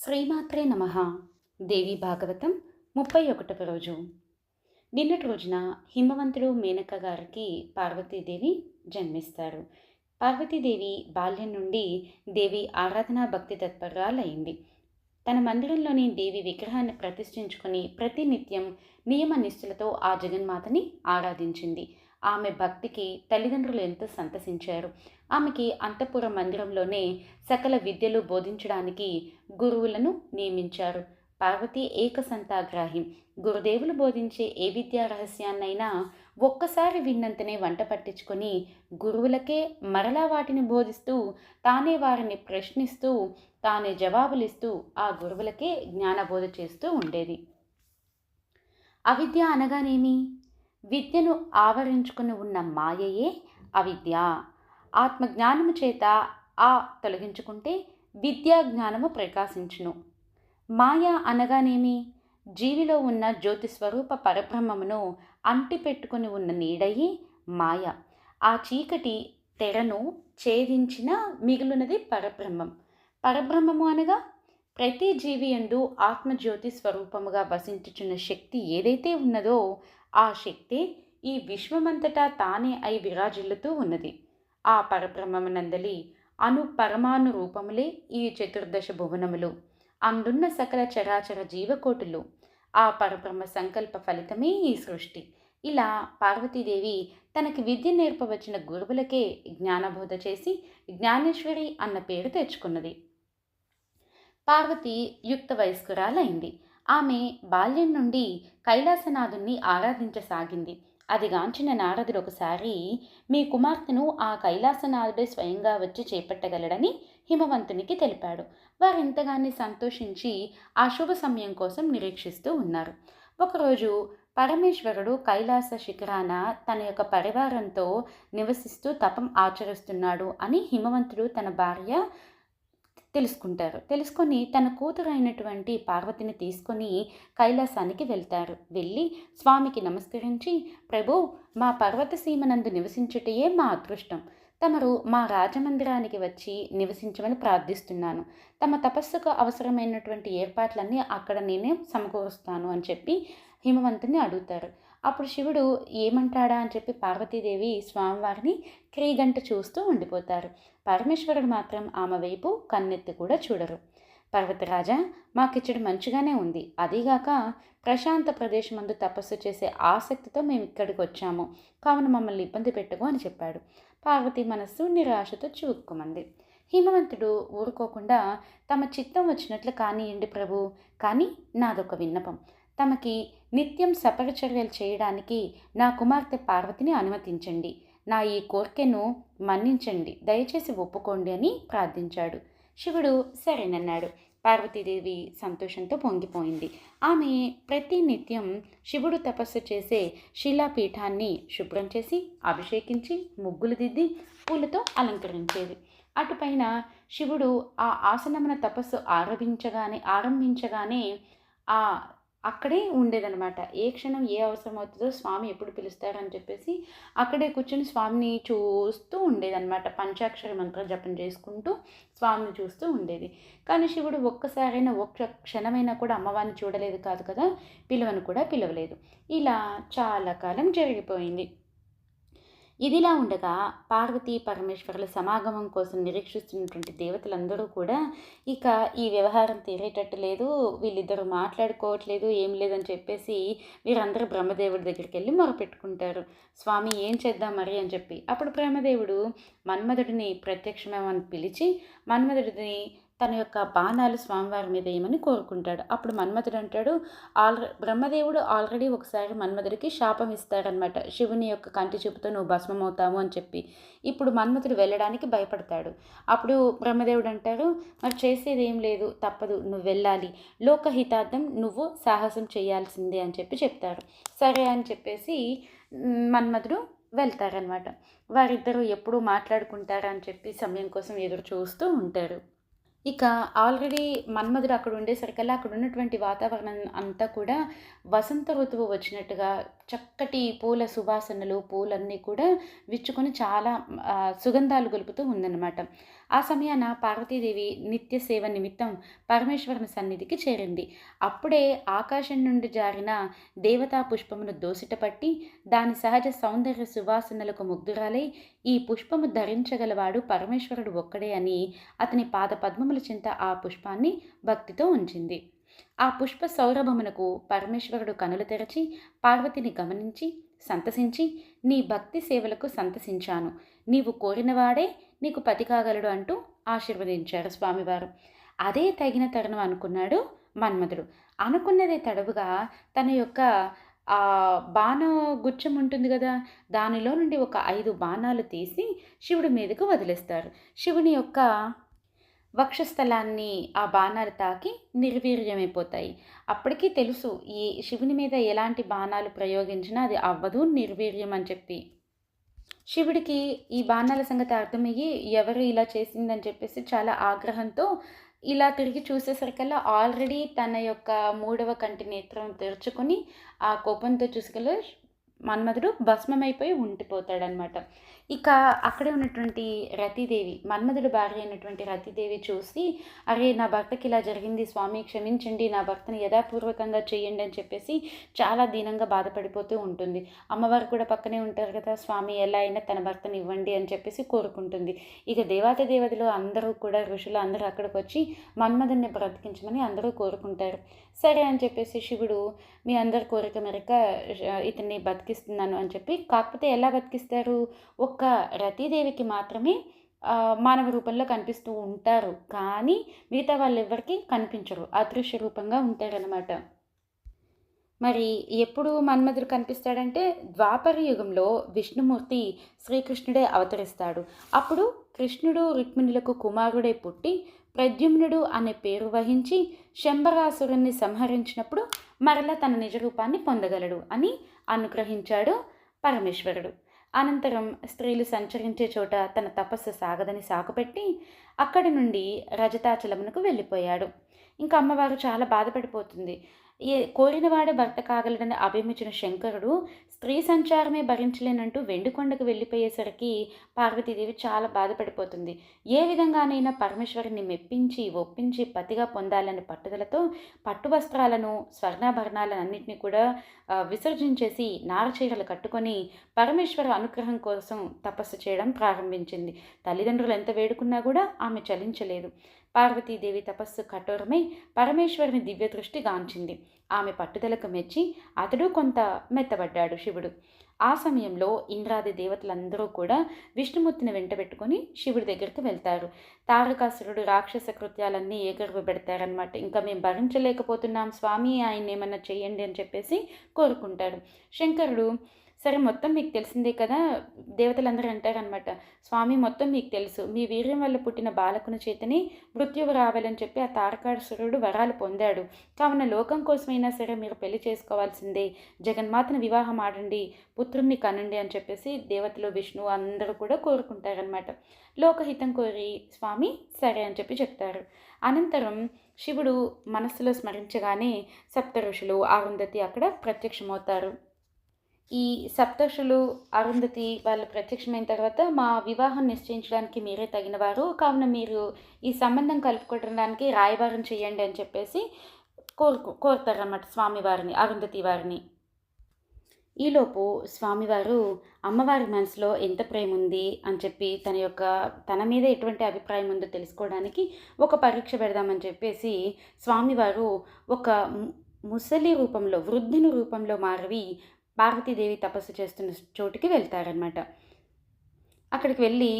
శ్రీమాత్రే నమ. దేవి భాగవతం ముప్పై ఒకటవ రోజు. నిన్నటి రోజున హిమవంతుడు మేనక గారికి పార్వతీదేవి జన్మిస్తారు. పార్వతీదేవి బాల్యం నుండి దేవి ఆరాధనా భక్తి తత్పరాలైంది తన మందిరంలోని దేవి విగ్రహాన్ని ప్రతిష్ఠించుకుని ప్రతినిత్యం నియమ నిష్ఠలతో ఆ జగన్మాతని ఆరాధించింది. ఆమె భక్తికి తల్లిదండ్రులు ఎంతో సంతసించారు. ఆమెకి అంతఃపుర మందిరంలోనే సకల విద్యలు బోధించడానికి గురువులను నియమించారు. పార్వతి ఏకసంతాగ్రాహి. గురుదేవులు బోధించే ఏ విద్యా రహస్యాన్నైనా ఒక్కసారి విన్నంతనే వంట పట్టించుకొని గురువులకే మరలా వాటిని బోధిస్తూ తానే వారిని ప్రశ్నిస్తూ తానే జవాబులిస్తూ ఆ గురువులకే జ్ఞానబోధ చేస్తూ ఉండేది. అవిద్య అనగానేమి? విద్యను ఆవరించుకుని ఉన్న మాయయే అవిద్య. ఆత్మజ్ఞానము చేత ఆ తొలగించుకుంటే విద్యా జ్ఞానము ప్రకాశించును. మాయ అనగానేమి? జీవిలో ఉన్న జ్యోతి స్వరూప పరబ్రహ్మమును అంటిపెట్టుకుని ఉన్న నీడయి మాయ. ఆ చీకటి తెరను ఛేదించిన మిగులునది పరబ్రహ్మం. పరబ్రహ్మము అనగా ప్రతి జీవి ఎందు ఆత్మజ్యోతి స్వరూపముగా వసించుచున్న శక్తి ఏదైతే ఉన్నదో ఆ శక్తి ఈ విశ్వమంతటా తానే అయి విరాజిల్లుతూ ఉన్నది. ఆ పరబ్రహ్మమునందలి అను పరమాను రూపములే ఈ చతుర్దశ భువనములు. అందున్న సకల చరాచర జీవకోటులు. ఆ పరబ్రహ్మ సంకల్ప ఫలితమే ఈ సృష్టి. ఇలా పార్వతీదేవి తనకి విద్య నేర్పవచ్చిన గురువులకే జ్ఞానబోధ చేసి జ్ఞానేశ్వరి అన్న పేరు తెచ్చుకున్నది. పార్వతి యుక్త వయస్కురాలైంది. ఆమె బాల్యం నుండి కైలాసనాథుణ్ణి ఆరాధించసాగింది. అది గాంచిన నారదుడు ఒకసారి మీ కుమార్తెను ఆ కైలాసనాథుడే స్వయంగా వచ్చి చేపట్టగలడని హిమవంతునికి తెలిపాడు. వారెంతగానే సంతోషించి ఆ శుభ సమయం కోసం నిరీక్షిస్తూ ఉన్నారు. ఒకరోజు పరమేశ్వరుడు కైలాస శిఖరాన తన యొక్క పరివారంతో నివసిస్తూ తపం ఆచరిస్తున్నాడు అని హిమవంతుడు తన భార్య తెలుసుకుంటారు. తెలుసుకొని తన కూతురు అయినటువంటి పార్వతిని తీసుకొని కైలాసానికి వెళ్తారు. వెళ్ళి స్వామికి నమస్కరించి ప్రభు మా పర్వత సీమనందు నివసించుటయే మా అదృష్టం. తమరు మా రాజమందిరానికి వచ్చి నివసించమని ప్రార్థిస్తున్నాను. తమ తపస్సుకు అవసరమైనటువంటి ఏర్పాట్లన్నీ అక్కడ నేనే సమకూరుస్తాను అని చెప్పి హిమవంతుని అడుగుతారు. అప్పుడు శివుడు ఏమంటాడా అని చెప్పి పార్వతీదేవి స్వామివారిని క్రీగంట చూస్తూ ఉండిపోతారు. పరమేశ్వరుడు మాత్రం ఆమె వైపు కన్నెత్తి కూడా చూడరు. పర్వతరాజా మాకిచ్చడు మంచిగానే ఉంది. అదీగాక ప్రశాంత ప్రదేశమందు తపస్సు చేసే ఆసక్తితో మేము ఇక్కడికి వచ్చాము. కావున మమ్మల్ని ఇబ్బంది పెట్టుకో అని చెప్పాడు. పార్వతి మనస్సు నిరాశతో చివుక్కుమంది. హిమవంతుడు ఊరుకోకుండా తమ చిత్తం వచ్చినట్లు కానియండి ప్రభు? కానీ నాదొక విన్నపం. తమకి నిత్యం సపరచర్యలు చేయడానికి నా కుమార్తె పార్వతిని అనుమతించండి. నా ఈ కోరికను మన్నించండి. దయచేసి ఒప్పుకోండి అని ప్రార్థించాడు. శివుడు సరేనన్నాడు. పార్వతీదేవి సంతోషంతో పొంగిపోయింది. ఆమె ప్రతి నిత్యం శివుడు తపస్సు చేసే శిలాపీఠాన్ని శుభ్రం చేసి అభిషేకించి ముగ్గులు దిద్ది పూలతో అలంకరించేది. అటుపైన శివుడు ఆ ఆసనమున తపస్సు ఆరంభించగానే ఆరంభించగానే ఆ అక్కడే ఉండేదనమాట ఏ క్షణం ఏ అవసరం అవుతుందో స్వామి ఎప్పుడు పిలుస్తారని చెప్పేసి అక్కడే కూర్చొని స్వామిని చూస్తూ ఉండేదనమాట పంచాక్షర మంత్ర జపం చేసుకుంటూ స్వామిని చూస్తూ ఉండేది. కానీ శివుడు ఒక్కసారైనా ఒక్క క్షణమైనా కూడా అమ్మవారిని చూడలేదు కాదు కదా పిలువను కూడా పిలవలేదు. ఇలా చాలా కాలం జరిగిపోయింది. ఇదిలా ఉండగా పార్వతి పరమేశ్వరుల సమాగమం కోసం నిరీక్షిస్తున్నటువంటి దేవతలందరూ కూడా ఇక ఈ వ్యవహారం తీరేటట్టు లేదు వీళ్ళిద్దరూ మాట్లాడుకోవట్లేదు ఏం లేదని చెప్పేసి వీరందరూ బ్రహ్మదేవుడి దగ్గరికి వెళ్ళి మొరపెట్టుకుంటారు. స్వామి ఏం చేద్దాం మరి? అని చెప్పి. అప్పుడు బ్రహ్మదేవుడు మన్మధుడిని ప్రత్యక్షమేమని పిలిచి మన్మధుడిని తన యొక్క బాణాలు స్వామివారి మీద వేయమని కోరుకుంటాడు. అప్పుడు మన్మధుడు అంటాడు ఆల్రె బ్రహ్మదేవుడు ఆల్రెడీ ఒకసారి మన్మధుడికి శాపం ఇస్తాడనమాట శివుని యొక్క కంటి చూపుతో నువ్వు భస్మం అవుతావు అని చెప్పి. ఇప్పుడు మన్మధుడు వెళ్ళడానికి భయపడతాడు. అప్పుడు బ్రహ్మదేవుడు అంటారు మరి చేసేది ఏం లేదు తప్పదు నువ్వు వెళ్ళాలి. లోకహితార్థం నువ్వు సాహసం చేయాల్సిందే అని చెప్పి చెప్తారు. సరే అని చెప్పేసి మన్మధుడు వెళ్తారనమాట వారిద్దరూ ఎప్పుడూ మాట్లాడుకుంటారా అని చెప్పి సమయం కోసం ఎదురు చూస్తూ ఉంటారు. ఇక ఆల్రెడీ మన్మధుడు అక్కడ ఉండేసరికల్లా అక్కడ ఉన్నటువంటి వాతావరణం అంతా కూడా వసంత ఋతువు వచ్చినట్టుగా చక్కటి పూల సువాసనలు పూలన్నీ కూడా విచ్చుకొని చాలా సుగంధాలు గొలుపుతూ ఉందన్నమాట. ఆ సమయాన పార్వతీదేవి నిత్య సేవ నిమిత్తం పరమేశ్వరుని సన్నిధికి చేరింది. అప్పుడే ఆకాశం నుండి జారిన దేవతా పుష్పమును దోసిట పట్టి దాని సహజ సౌందర్య సువాసనలకు ముగ్ధురాలై ఈ పుష్పము ధరించగలవాడు పరమేశ్వరుడు ఒక్కడే అని అతని పాద పద్మముల చింత ఆ పుష్పాన్ని భక్తితో ఉంచింది. ఆ పుష్ప సౌరభమునకు పరమేశ్వరుడు కనులు తెరచి పార్వతిని గమనించి సంతసించి నీ భక్తి సేవలకు సంతసించాను. నీవు కోరినవాడే నీకు పతి కాగలడు అంటూ ఆశీర్వదించారు స్వామివారు. అదే తగిన తరుణం అనుకున్నాడు మన్మధుడు. అనుకున్నదే తడవుగా తన యొక్క ఆ బాణ గుచ్చం ఉంటుంది కదా దానిలో నుండి ఒక ఐదు బాణాలు తీసి శివుడి మీదకు వదిలేస్తారు. శివుని యొక్క వక్షస్థలాన్ని ఆ బాణాలు తాకి నిర్వీర్యమైపోతాయి. అప్పటికీ తెలుసు ఈ శివుని మీద ఎలాంటి బాణాలు ప్రయోగించినా అది అవ్వదు నిర్వీర్యం అని చెప్పి. శివుడికి ఈ బాణాల సంగతి అర్థమయ్యి ఎవరు ఇలా చేసిందని చెప్పేసి చాలా ఆగ్రహంతో ఇలా తిరిగి చూసేసరికల్లా ఆల్రెడీ తన యొక్క మూడవ కంటి నేత్రం తెరుచుకొని ఆ కోపంతో చూసుకెళ్ళి మన్మధుడు భస్మమైపోయి ఉండిపోతాడనమాట ఇక అక్కడే ఉన్నటువంటి రతీదేవి మన్మధుడు భార్య అయినటువంటి రతీదేవి చూసి అరే నా భర్తకి ఇలా జరిగింది స్వామి క్షమించండి నా భర్తని యథాపూర్వకంగా చేయండి అని చెప్పేసి చాలా దీనంగా బాధపడిపోతూ ఉంటుంది. అమ్మవారు కూడా పక్కనే ఉంటారు కదా స్వామి ఎలా అయినా తన భర్తని ఇవ్వండి అని చెప్పేసి కోరుకుంటుంది. ఇక దేవత దేవతలు అందరూ కూడా ఋషులు అందరూ అక్కడికి వచ్చి మన్మధుడిని బ్రతికించమని అందరూ కోరుకుంటారు. సరే అని చెప్పేసి శివుడు మీ అందరి కోరిక మేరకు ఇతన్ని బతికిస్తున్నాను అని చెప్పి కాకపోతే ఎలా బతికిస్తారు? ఒక్క రతీదేవికి మాత్రమే మానవ రూపంలో కనిపిస్తూ ఉంటారు. కానీ మిగతా వాళ్ళు వాళ్ళెవ్వరికి కనిపించరు. అదృశ్య రూపంగా ఉంటారనమాట మరి ఎప్పుడు మన్మధుడు కనిపిస్తాడంటే ద్వాపర యుగంలో విష్ణుమూర్తి శ్రీకృష్ణుడే అవతరిస్తాడు. అప్పుడు కృష్ణుడు రుక్మిణులకు కుమారుడే పుట్టి ప్రద్యుమ్నుడు అనే పేరు వహించి శంబరాసురుణ్ణి సంహరించినప్పుడు మరలా తన నిజ రూపాన్ని పొందగలడు అని అనుగ్రహించాడు పరమేశ్వరుడు. అనంతరం స్త్రీలు సంచరించే చోట తన తపస్సు సాగదని సాకుపెట్టి అక్కడి నుండి రజతాచలమునకు వెళ్ళిపోయాడు. ఇంకా అమ్మవారు చాలా బాధపడిపోతుంది. ఏ కోరినవాడే భర్త కాగలడని అభిమించిన శంకరుడు స్త్రీ సంచారమే భరించలేనంటూ వెండికొండకు వెళ్ళిపోయేసరికి పార్వతీదేవి చాలా బాధపడిపోతుంది. ఏ విధంగానైనా పరమేశ్వరుని మెప్పించి ఒప్పించి పతిగా పొందాలని పట్టుదలతో పట్టు వస్త్రాలను స్వర్ణాభరణాలను అన్నింటినీ కూడా విసర్జించేసి నారచీరలు కట్టుకొని పరమేశ్వర అనుగ్రహం కోసం తపస్సు చేయడం ప్రారంభించింది. తల్లిదండ్రులు ఎంత వేడుకున్నా కూడా ఆమె చలించలేదు. పార్వతీదేవి తపస్సు కఠోరమై పరమేశ్వరుని దివ్య దృష్టి గాంచింది. ఆమె పట్టుదలకు మెచ్చి అతడు కొంత మెత్తబడ్డాడు శివుడు. ఆ సమయంలో ఇంద్రాది దేవతలందరూ కూడా విష్ణుమూర్తిని వెంటబెట్టుకొని శివుడి దగ్గరికి వెళ్తారు. తారకాసురుడు రాక్షస కృత్యాలన్నీ ఏకరువు పెడతారనమాట ఇంకా మేము భరించలేకపోతున్నాం స్వామి ఆయన ఏమన్నా చేయండి అని చెప్పేసి కోరుకుంటారు. శంకరుడు సరే మొత్తం మీకు తెలిసిందే కదా దేవతలందరూ అంటారనమాట స్వామి మొత్తం మీకు తెలుసు. మీ వీర్యం వల్ల పుట్టిన బాలకుని చేతని మృత్యువు రావాలని చెప్పి ఆ తారకాసురుడు వరాలు పొందాడు. కావున లోకం కోసమైనా సరే మీరు పెళ్ళి చేసుకోవాల్సిందే. జగన్మాతను వివాహం ఆడండి. పుత్రుణ్ణి కనండి అని చెప్పేసి దేవతలు విష్ణు అందరూ కూడా కోరుకుంటారనమాట లోకహితం కోరి స్వామి సరే అని చెప్పి చెప్తారు. అనంతరం శివుడు మనస్సులో స్మరించగానే సప్త ఋషులు అరుంధతి అక్కడ ప్రత్యక్షమవుతారు. ఈ సప్తర్షులు అరుంధతి వాళ్ళు ప్రత్యక్షమైన తర్వాత మా వివాహం నిశ్చయించడానికి మీరే తగినవారు. కావున మీరు ఈ సంబంధం కలుపుకోవడానికి రాయబారం చేయండి అని చెప్పేసి కోరుకు కోరుతారన్నమాట స్వామివారిని అరుంధతి వారిని. ఈలోపు స్వామివారు అమ్మవారి మనసులో ఎంత ప్రేమ ఉంది అని చెప్పి తన యొక్క తన మీద ఎటువంటి అభిప్రాయం ఉందో తెలుసుకోవడానికి ఒక పరీక్ష పెడదామని చెప్పేసి స్వామివారు ఒక ముసలి రూపంలో వృద్ధుని రూపంలో మారి పార్వతీదేవి తపస్సు చేస్తున్న చోటుకి వెళ్తారనమాట అక్కడికి వెళ్ళి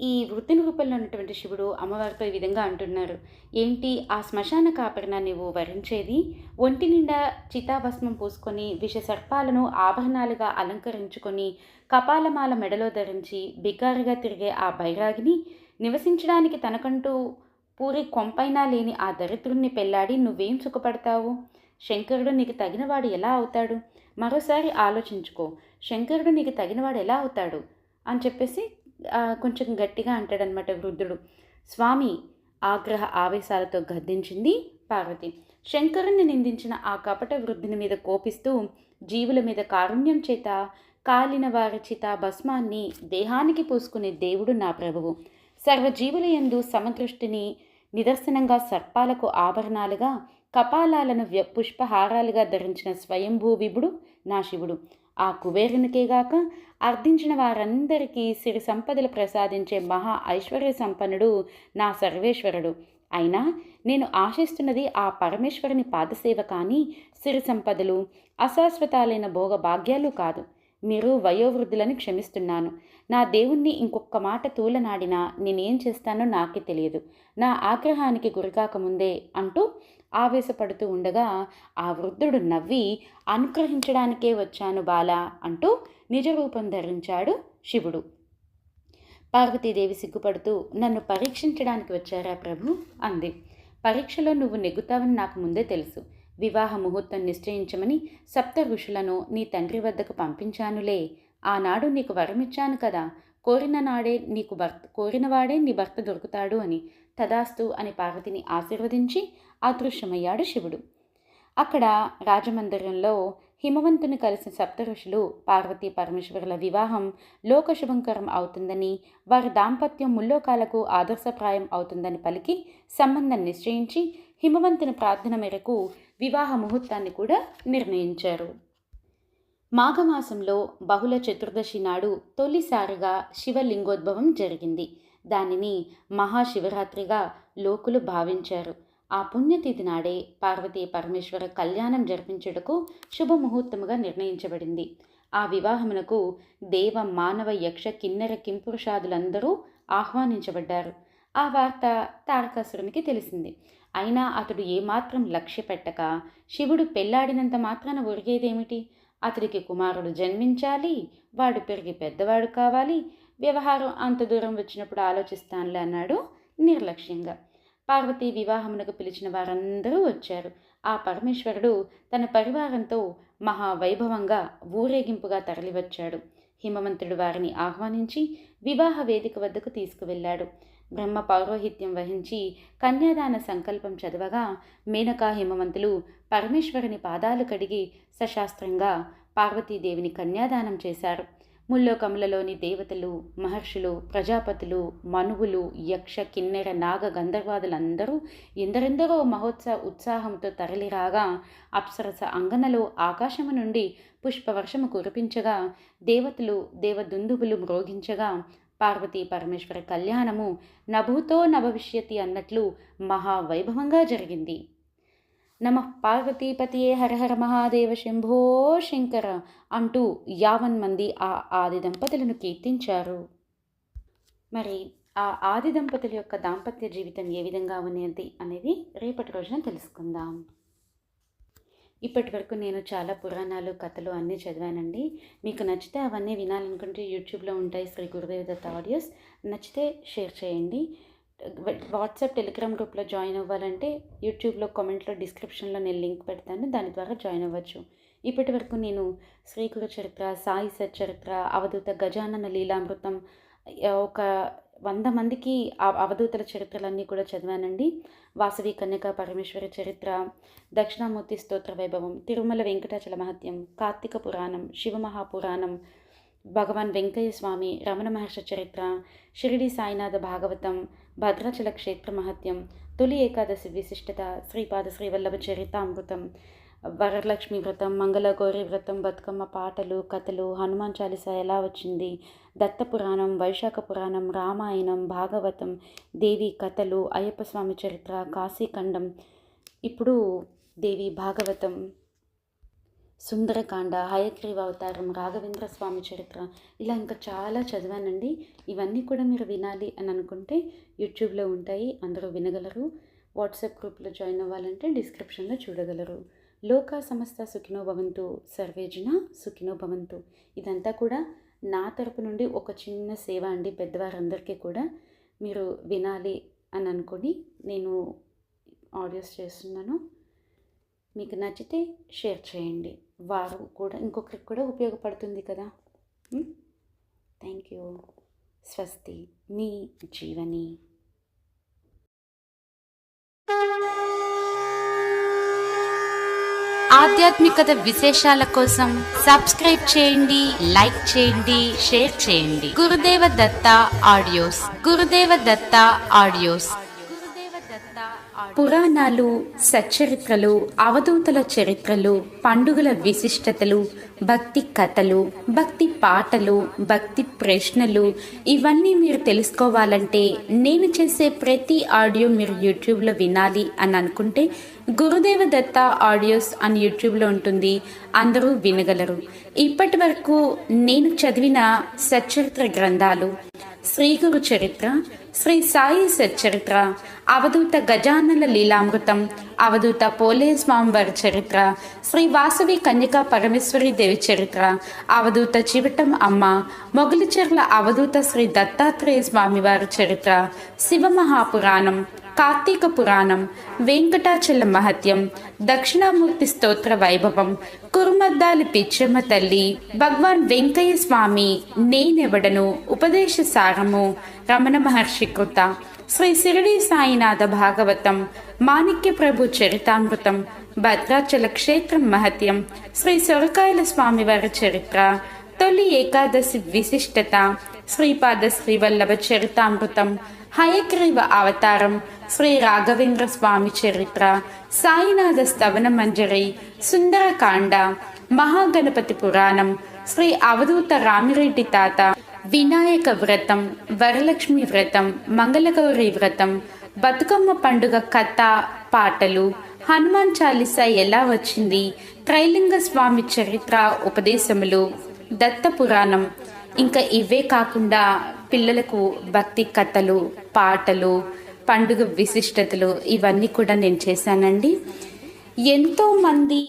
ఈ వృత్తిని రూపంలో ఉన్నటువంటి శివుడు అమ్మవారితో ఈ విధంగా అంటున్నారు. ఏంటి ఆ శ్మశాన కాపరిన నువ్వు వరించేది? ఒంటి నిండా చితాభస్మం పూసుకొని విష సర్పాలను ఆభరణాలుగా అలంకరించుకొని కపాలమాల మెడలో ధరించి బికారుగా తిరిగే ఆ బైరాగిని నివసించడానికి తనకంటూ పూరి కొంపైనా లేని ఆ దరిద్రుణ్ణి పెళ్ళాడి నువ్వేం సుఖపడతావు? శంకరుడు నీకు తగినవాడు ఎలా అవుతాడు? మరోసారి ఆలోచించుకో. శంకరుడు నీకు తగినవాడు ఎలా అవుతాడు? అని చెప్పేసి కొంచెం గట్టిగా అంటాడనమాట వృద్ధుడు స్వామి ఆగ్రహ ఆవేశాలతో గద్దించింది పార్వతి. శంకరుణ్ణి నిందించిన ఆ కపట వృద్ధుని మీద కోపిస్తూ జీవుల మీద కారుణ్యం చేత కాలిన వారి చిత భస్మాన్ని దేహానికి పూసుకునే దేవుడు నా ప్రభువు. సర్వజీవుల యందు సమదృష్టిని నిదర్శనంగా సర్పాలకు ఆభరణాలుగా కపాలాలను వ్య పుష్పహారాలుగా ధరించిన స్వయంభూ విభుడు నా శివుడు. ఆ కుబేరునికేగాక అర్థించిన వారందరికీ సిరి సంపదలు ప్రసాదించే మహా ఐశ్వర్య సంపన్నుడు నా సర్వేశ్వరుడు. అయినా నేను ఆశిస్తున్నది ఆ పరమేశ్వరుని పాదసేవ కానీ సిరి సంపదలు అశాశ్వతాలైన భోగ భాగ్యాలు కాదు. మీరు వయోవృద్ధులని క్షమిస్తున్నాను. నా దేవుణ్ణి ఇంకొక మాట తూలనాడినా నేనేం చేస్తానో నాకే తెలియదు. నా ఆగ్రహానికి గురికాకముందే అంటూ ఆవేశపడుతూ ఉండగా ఆ వృద్ధుడు నవ్వి అనుగ్రహించడానికే వచ్చాను బాల అంటూ నిజరూపం ధరించాడు శివుడు. పార్వతీదేవి సిగ్గుపడుతూ నన్ను పరీక్షించడానికి వచ్చారా ప్రభు? అంది. పరీక్షలో నువ్వు నెగ్గుతావని నాకు ముందే తెలుసు. వివాహ ముహూర్తం నిశ్చయించమని సప్త ఋషులను నీ తండ్రి వద్దకు పంపించానులే. ఆనాడు నీకు వరమిచ్చాను కదా. కోరిన నాడే నీకు భర్త కోరినవాడే నీ భర్త దొరుకుతాడు అని తదాస్తు అని పార్వతిని ఆశీర్వదించి అదృశ్యమయ్యాడు శివుడు. అక్కడ రాజమందిరంలో హిమవంతుని కలిసిన సప్త ఋషులు పార్వతీ పరమేశ్వరుల వివాహం లోకశుభంకరం అవుతుందని వారి దాంపత్యం ముల్లోకాలకు ఆదర్శప్రాయం అవుతుందని పలికి సంబంధం నిశ్చయించి హిమవంతుని ప్రార్థన మేరకు వివాహ ముహూర్తాన్ని కూడా నిర్ణయించారు. మాఘమాసంలో బహుళ చతుర్దశి నాడు తొలిసారిగా శివలింగోద్భవం జరిగింది. దానిని మహాశివరాత్రిగా లోకులు భావించారు. ఆ పుణ్యతిథి నాడే పార్వతీ పరమేశ్వర కళ్యాణం జరిపించుటకు శుభముహూర్తముగా నిర్ణయించబడింది. ఆ వివాహమునకు దేవ మానవ యక్ష కిన్నెర కింపురుషాదులందరూ ఆహ్వానించబడ్డారు. ఆ వార్త తారకాసురునికి తెలిసింది. అయినా అతడు ఏమాత్రం లక్ష్య పెట్టక శివుడు పెళ్ళాడినంత మాత్రాన ఒరిగేదేమిటి? అతడికి కుమారుడు జన్మించాలి వాడు పెరిగి పెద్దవాడు కావాలి వ్యవహారం అంత దూరం వచ్చినప్పుడు ఆలోచిస్తానులే అన్నాడు నిర్లక్ష్యంగా. పార్వతి వివాహమునకు పిలిచిన వారందరూ వచ్చారు. ఆ పరమేశ్వరుడు తన పరివారంతో మహావైభవంగా ఊరేగింపుగా తరలివచ్చాడు. హిమవంతుడు వారిని ఆహ్వానించి వివాహ వేదిక వద్దకు తీసుకువెళ్ళాడు. బ్రహ్మ పౌరోహిత్యం వహించి కన్యాదాన సంకల్పం చదవగా మేనకా హిమవంతులు పరమేశ్వరుని పాదాలు కడిగి సశాస్త్రంగా పార్వతీదేవిని కన్యాదానం చేశారు. ముల్లోకములలోని దేవతలు మహర్షులు ప్రజాపతులు మనువులు యక్ష కిన్నెర నాగ గంధర్వాదులందరూ ఎందరెందరో మహోత్సవ ఉత్సాహంతో తరలిరాగా అప్సరస అంగనలో ఆకాశము నుండి పుష్పవర్షము కురిపించగా దేవతలు దేవదుందుబులు మ్రోగించగా పార్వతీ పరమేశ్వర కళ్యాణము నభూతో నభవిష్యతి అన్నట్లు మహావైభవంగా జరిగింది. నమ పార్వతీపతియే హరహర మహాదేవ శంభో శంకర అంటూ యావన్ మంది ఆ ఆది దంపతులను కీర్తించారు. మరి ఆ ఆది దంపతుల యొక్క దాంపత్య జీవితం ఏ విధంగా ఉన్నది అనేది రేపటి రోజున తెలుసుకుందాం. ఇప్పటి వరకు నేను చాలా పురాణాలు కథలు అన్నీ చదివానండి. మీకు నచ్చితే అవన్నీ వినాలనుకుంటే యూట్యూబ్లో ఉంటాయి శ్రీ గురుదేవ్ దత్త ఆడియోస్. నచ్చితే షేర్ చేయండి. వాట్సాప్ టెలిగ్రామ్ గ్రూప్లో జాయిన్ అవ్వాలంటే యూట్యూబ్లో కామెంట్లో డిస్క్రిప్షన్లో నేను లింక్ పెడతాను. దాని ద్వారా జాయిన్ అవ్వచ్చు. ఇప్పటి వరకు నేను శ్రీకుర చరిత్ర సాయి సచ్చరిత్ర అవధూత గజానన లీలామృతం ఒక వంద మందికి అవధూతల చరిత్రలన్నీ కూడా చదివానండి. వాసవి కన్యక పరమేశ్వరి చరిత్ర దక్షిణామూర్తి స్తోత్ర వైభవం తిరుమల వెంకటాచల మహత్యం కార్తీక పురాణం శివమహాపురాణం భగవాన్ వెంకయ్య స్వామి రమణ మహర్షి చరిత్ర షిరిడి సాయినాథ భాగవతం భద్రాచల క్షేత్ర మహత్యం తొలి ఏకాదశి విశిష్టత శ్రీపాద శ్రీవల్లభ చరితామృతం వరలక్ష్మి వ్రతం మంగళగౌరి వ్రతం బతుకమ్మ పాటలు కథలు హనుమాన్ చాలీస ఎలా వచ్చింది దత్త పురాణం వైశాఖ పురాణం రామాయణం భాగవతం దేవి కథలు అయ్యప్ప స్వామి చరిత్ర కాశీఖండం ఇప్పుడు దేవి భాగవతం. సుందరకాండ హయగ్రీవ అవతారం రాఘవేంద్ర స్వామి చరిత్ర ఇలా ఇంకా చాలా చదివానండి. ఇవన్నీ కూడా మీరు వినాలి అని అనుకుంటే యూట్యూబ్లో ఉంటాయి అందరూ వినగలరు. వాట్సాప్ గ్రూప్లో జాయిన్ అవ్వాలంటే డిస్క్రిప్షన్లో చూడగలరు. లోక సమస్త సుఖినో భవంతు సర్వేజన సుఖినో భవంతు. ఇదంతా కూడా నా తరపు నుండి ఒక చిన్న సేవ అండి పెద్దవారందరికీ కూడా మీరు వినాలి అని అనుకొని నేను ఆడియోస్ చేస్తున్నాను. మీకు నచ్చితే షేర్ చేయండి. వారు కూడా ఇంకొకరికి కూడా ఉపయోగపడుతుంది కదా? థ్యాంక్ యూ స్వస్తి. మీ జీవని. ఆధ్యాత్మికత విశేషాల కోసం సబ్స్క్రైబ్ చేయండి లైక్ చేయండి షేర్ చేయండి. గురుదేవ దత్త ఆడియోస్. గురుదేవ దత్త ఆడియోస్. పురాణాలు సచ్చరిత్రలు అవధూతల చరిత్రలు పండుగల విశిష్టతలు భక్తి కథలు భక్తి పాటలు భక్తి ప్రశ్నలు ఇవన్నీ మీరు తెలుసుకోవాలంటే నేను చేసే ప్రతి ఆడియో మీరు యూట్యూబ్లో వినాలి అని అనుకుంటే గురుదేవ దత్త ఆడియోస్ అని యూట్యూబ్లో ఉంటుంది అందరూ వినగలరు. ఇప్పటి వరకు నేను చదివిన సచ్చరిత్ర గ్రంథాలు శ్రీ గురు చరిత్ర శ్రీ సాయి సచ్చరిత్ర అవధూత గజానన లీలామృతం అవధూత పోలే స్వామివారి చరిత్ర శ్రీ వాసవి కన్యకా పరమేశ్వరి దేవి చరిత్ర అవధూత చివటం అమ్మ మొగలిచెర్ల అవధూత శ్రీ దత్తాత్రేయ స్వామివారి చరిత్ర శివ మహాపురాణం కార్తీక పురాణం వెంకటాచల మహత్యం దక్షిణామూర్తి స్తోత్ర వైభవం కురుమద్దాలి పిచ్చమ్మ తల్లి భగవాన్ వెంకయ్య స్వామి నేనెవడను ఉపదేశ సారము రమణ మహర్షి కృత శ్రీ శిరడి సాయినాథ భాగవతం మాణిక్య ప్రభు చరితామృతం భద్రాచల క్షేత్రం మహత్యం శ్రీ సొరకాయల స్వామివారి చరిత్ర తొలి ఏకాదశి విశిష్టత శ్రీపాద శ్రీవల్లభ చరితామృతం హయగ్రీవ అవతారం శ్రీ రాఘవేంద్ర స్వామి చరిత్ర సాయినాథ స్తవన మంజరి సుందరకాండ మహాగణపతి పురాణం శ్రీ అవధూత రామిరెడ్డి తాత వినాయక వ్రతం వరలక్ష్మి వ్రతం మంగళగౌరి వ్రతం బతుకమ్మ పండుగ కథ పాటలు హనుమాన్ చాలీస ఎలా వచ్చింది త్రైలింగ స్వామి చరిత్ర ఉపదేశములు దత్త పురాణం ఇంకా ఇవే కాకుండా పిల్లలకు భక్తి కథలు పాటలు పండుగ విశిష్టతలు ఇవన్నీ కూడా నేను చేశానండి. ఎంతోమంది